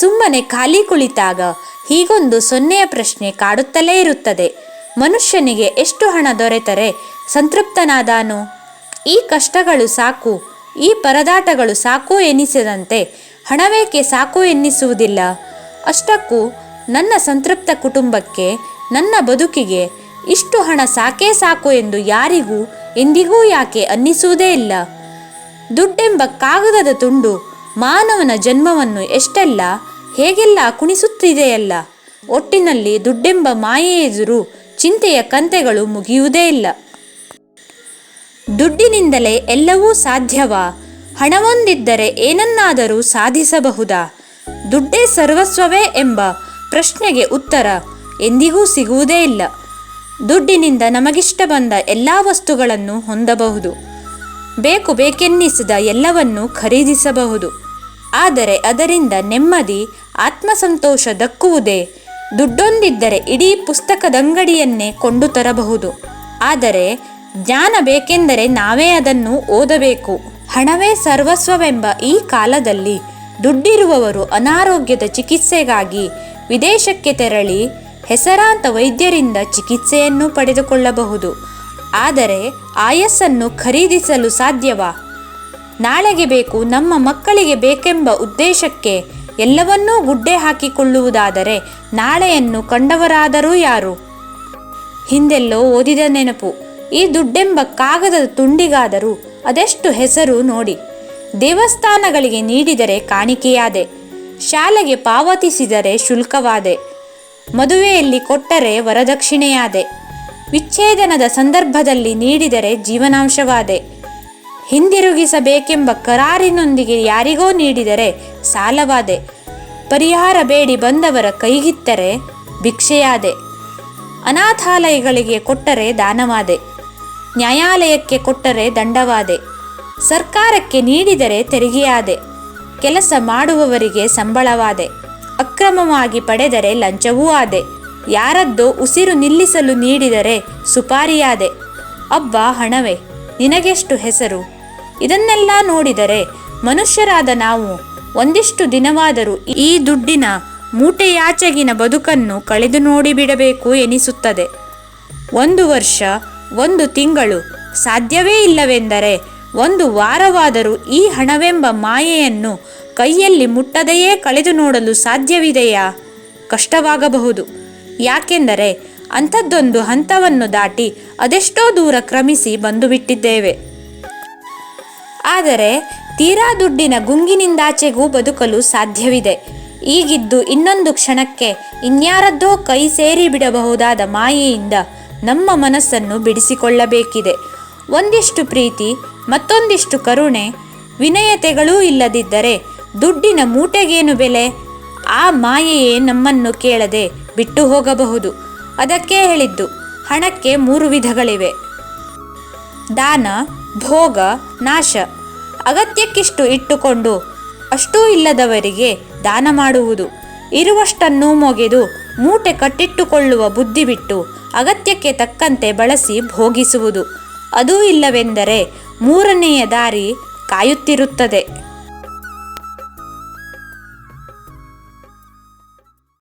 ಸುಮ್ಮನೆ ಖಾಲಿ ಕುಳಿತಾಗ ಹೀಗೊಂದು ಸೊನ್ನೆಯ ಪ್ರಶ್ನೆ ಕಾಡುತ್ತಲೇ ಇರುತ್ತದೆ. ಮನುಷ್ಯನಿಗೆ ಎಷ್ಟು ಹಣ ದೊರೆತರೆ? ಸಂತೃಪ್ತನಾದಾನು? ಈ ಕಷ್ಟಗಳು ಸಾಕು, ಈ ಪರದಾಟಗಳು ಸಾಕು ಎನಿಸದಂತೆ ಹಣವೇಕೆ ಸಾಕು ಎನ್ನಿಸುವುದಿಲ್ಲ? ಅಷ್ಟಕ್ಕೂ ನನ್ನ ಸಂತೃಪ್ತ ಕುಟುಂಬಕ್ಕೆ, ನನ್ನ ಬದುಕಿಗೆ ಇಷ್ಟು ಹಣ ಸಾಕೇ ಸಾಕು ಎಂದು ಯಾರಿಗೂ, ಎಂದಿಗೂ ಯಾಕೆ ಅನ್ನಿಸುವುದೇ ಇಲ್ಲ. ದುಡ್ಡೆಂಬ ಕಾಗದದ ತುಂಡು ಮಾನವನ ಜನ್ಮವನ್ನು ಎಷ್ಟೆಲ್ಲ, ಹೇಗೆಲ್ಲ ಕುಣಿಸುತ್ತಿದೆಯಲ್ಲ, ಒಟ್ಟಿನಲ್ಲಿ ದುಡ್ಡೆಂಬ ಮಾಯೆಯೆದುರು ಚಿಂತೆಯ ಕಂತೆಗಳು ಮುಗಿಯುವುದೇ ಇಲ್ಲ. ದುಡ್ಡಿನಿಂದಲೇ ಎಲ್ಲವೂ ಸಾಧ್ಯವಾ? ಹಣವೊಂದಿದ್ದರೆ ಏನನ್ನಾದರೂ ಸಾಧಿಸಬಹುದಾ? ದುಡ್ಡೇ ಸರ್ವಸ್ವವೇ ಎಂಬ ಪ್ರಶ್ನೆಗೆ ಉತ್ತರ ಎಂದಿಗೂ ಸಿಗುವುದೇ ಇಲ್ಲ. ದುಡ್ಡಿನಿಂದ ನಮಗಿಷ್ಟ ಬಂದ ಎಲ್ಲ ವಸ್ತುಗಳನ್ನು ಹೊಂದಬಹುದು. ಬೇಕು ಬೇಕೆನ್ನಿಸಿದ ಎಲ್ಲವನ್ನೂ ಖರೀದಿಸಬಹುದು. ಆದರೆ ಅದರಿಂದ ನೆಮ್ಮದಿ, ಆತ್ಮಸಂತೋಷ ದಕ್ಕುವುದೇ. ದುಡ್ಡೊಂದಿದ್ದರೆ ಇಡೀ ಪುಸ್ತಕದಂಗಡಿಯನ್ನೇ ಕೊಂಡು ತರಬಹುದು. ಆದರೆ ಜ್ಞಾನ ಬೇಕೆಂದರೆ ನಾವೇ ಅದನ್ನು ಓದಬೇಕು. ಹಣವೇ ಸರ್ವಸ್ವವೆಂಬ ಈ ಕಾಲದಲ್ಲಿ ದುಡ್ಡಿರುವವರು ಅನಾರೋಗ್ಯದ ಚಿಕಿತ್ಸೆಗಾಗಿ ವಿದೇಶಕ್ಕೆ ತೆರಳಿ ಹೆಸರಾಂತ ವೈದ್ಯರಿಂದ ಚಿಕಿತ್ಸೆಯನ್ನು ಪಡೆದುಕೊಳ್ಳಬಹುದು. ಆದರೆ ಆಯಸ್ಸನ್ನು ಖರೀದಿಸಲು ಸಾಧ್ಯವಾ? ನಾಳೆಗೆ ಬೇಕು, ನಮ್ಮ ಮಕ್ಕಳಿಗೆ ಬೇಕೆಂಬ ಉದ್ದೇಶಕ್ಕೆ ಎಲ್ಲವನ್ನೂ ಗುಡ್ಡೆ ಹಾಕಿಕೊಳ್ಳುವುದಾದರೆ ನಾಳೆಯನ್ನು ಕಂಡವರಾದರೂ ಯಾರು? ಹಿಂದೆಲ್ಲೋ ಓದಿದ ನೆನಪು, ಈ ದುಡ್ಡೆಂಬ ಕಾಗದದ ತುಂಡಿಗಾದರೂ ಅದೆಷ್ಟು ಹೆಸರು ನೋಡಿ. ದೇವಸ್ಥಾನಗಳಿಗೆ ನೀಡಿದರೆ ಕಾಣಿಕೆಯಾದೆ, ಶಾಲೆಗೆ ಪಾವತಿಸಿದರೆ ಶುಲ್ಕವಾದೆ, ಮದುವೆಯಲ್ಲಿ ಕೊಟ್ಟರೆ ವರದಕ್ಷಿಣೆಯಾದೆ. ವಿಚ್ಛೇದನದ ಸಂದರ್ಭದಲ್ಲಿ ನೀಡಿದರೆ ಜೀವನಾಂಶವಾದೆ. ಹಿಂದಿರುಗಿಸಬೇಕೆಂಬ ಕರಾರಿನೊಂದಿಗೆ ಯಾರಿಗೋ ನೀಡಿದರೆ ಸಾಲವಾದೆ. ಪರಿಹಾರ ಬೇಡಿ ಬಂದವರ ಕೈಗಿತ್ತರೆ ಭಿಕ್ಷೆಯಾದೆ. ಅನಾಥಾಲಯಗಳಿಗೆ ಕೊಟ್ಟರೆ ದಾನವಾದೆ. ನ್ಯಾಯಾಲಯಕ್ಕೆ ಕೊಟ್ಟರೆ ದಂಡವಾದೆ. ಸರ್ಕಾರಕ್ಕೆ ನೀಡಿದರೆ ತೆರಿಗೆಯಾದೆ. ಕೆಲಸ ಮಾಡುವವರಿಗೆ ಸಂಬಳವಾದೆ. ಅಕ್ರಮವಾಗಿ ಪಡೆದರೆ ಲಂಚವೂ ಆದೆ. ಯಾರದ್ದೋ ಉಸಿರು ನಿಲ್ಲಿಸಲು ನೀಡಿದರೆ ಸುಪಾರಿಯಾದೆ. ಅಬ್ಬ, ಹಣವೇ, ನಿನಗೆಷ್ಟು ಹೆಸರು? ಇದನ್ನೆಲ್ಲ ನೋಡಿದರೆ ಮನುಷ್ಯರಾದ ನಾವು ಒಂದಿಷ್ಟು ದಿನವಾದರೂ ಈ ದುಡ್ಡಿನ ಮೂಟೆಯಾಚೆಗಿನ ಬದುಕನ್ನು ಕಳೆದು ನೋಡಿಬಿಡಬೇಕು ಎನಿಸುತ್ತದೆ. ಒಂದು ವರ್ಷ, ಒಂದು ತಿಂಗಳು ಸಾಧ್ಯವೇ ಇಲ್ಲವೆಂದರೆ ಒಂದು ವಾರವಾದರೂ ಈ ಹಣವೆಂಬ ಮಾಯೆಯನ್ನು ಕೈಯಲ್ಲಿ ಮುಟ್ಟದೆಯೇ ಕಳೆದು ನೋಡಲು ಸಾಧ್ಯವಿದೆಯಾ? ಕಷ್ಟವಾಗಬಹುದು. ಯಾಕೆಂದರೆ ಅಂಥದ್ದೊಂದು ಹಂತವನ್ನು ದಾಟಿ ಅದೆಷ್ಟೋ ದೂರ ಕ್ರಮಿಸಿ ಬಂದು ಬಿಟ್ಟಿದ್ದೇವೆ ಆದರೆ ತೀರಾ ದುಡ್ಡಿನ ಗುಂಗಿನಿಂದಾಚೆಗೂ ಬದುಕಲು ಸಾಧ್ಯವಿದೆ. ಈಗಿದ್ದು ಇನ್ನೊಂದು ಕ್ಷಣಕ್ಕೆ ಇನ್ಯಾರದ್ದೋ ಕೈ ಸೇರಿ ಬಿಡಬಹುದಾದ ಮಾಯೆಯಿಂದ ನಮ್ಮ ಮನಸ್ಸನ್ನು ಬಿಡಿಸಿಕೊಳ್ಳಬೇಕಿದೆ. ಒಂದಿಷ್ಟು ಪ್ರೀತಿ, ಮತ್ತೊಂದಿಷ್ಟು ಕರುಣೆ, ವಿನಯತೆಗಳೂ ಇಲ್ಲದಿದ್ದರೆ ದುಡ್ಡಿನ ಮೂಟೆಗೇನು ಬೆಲೆ? ಆ ಮಾಯೆಯೇ ನಮ್ಮನ್ನು ಕೇಳದೆ ಬಿಟ್ಟು ಹೋಗಬಹುದು. ಅದಕ್ಕೆ ಹೇಳಿದ್ದು, ಹಣಕ್ಕೆ ಮೂರು ವಿಧಗಳಿವೆ. ದಾನ, ಭೋಗ, ನಾಶ. ಅಗತ್ಯಕ್ಕಿಷ್ಟು ಇಟ್ಟುಕೊಂಡು ಅಷ್ಟೂ ಇಲ್ಲದವರಿಗೆ ದಾನ ಮಾಡುವುದು. ಇರುವಷ್ಟನ್ನು ಮೊಗೆದು ಮೂಟೆ ಕಟ್ಟಿಟ್ಟುಕೊಳ್ಳುವ ಬುದ್ಧಿ ಬಿಟ್ಟು ಅಗತ್ಯಕ್ಕೆ ತಕ್ಕಂತೆ ಬಳಸಿ ಭೋಗಿಸುವುದು. ಅದೂ ಇಲ್ಲವೆಂದರೆ ಮೂರನೆಯ ದಾರಿ ಕಾಯುತ್ತಿರುತ್ತದೆ.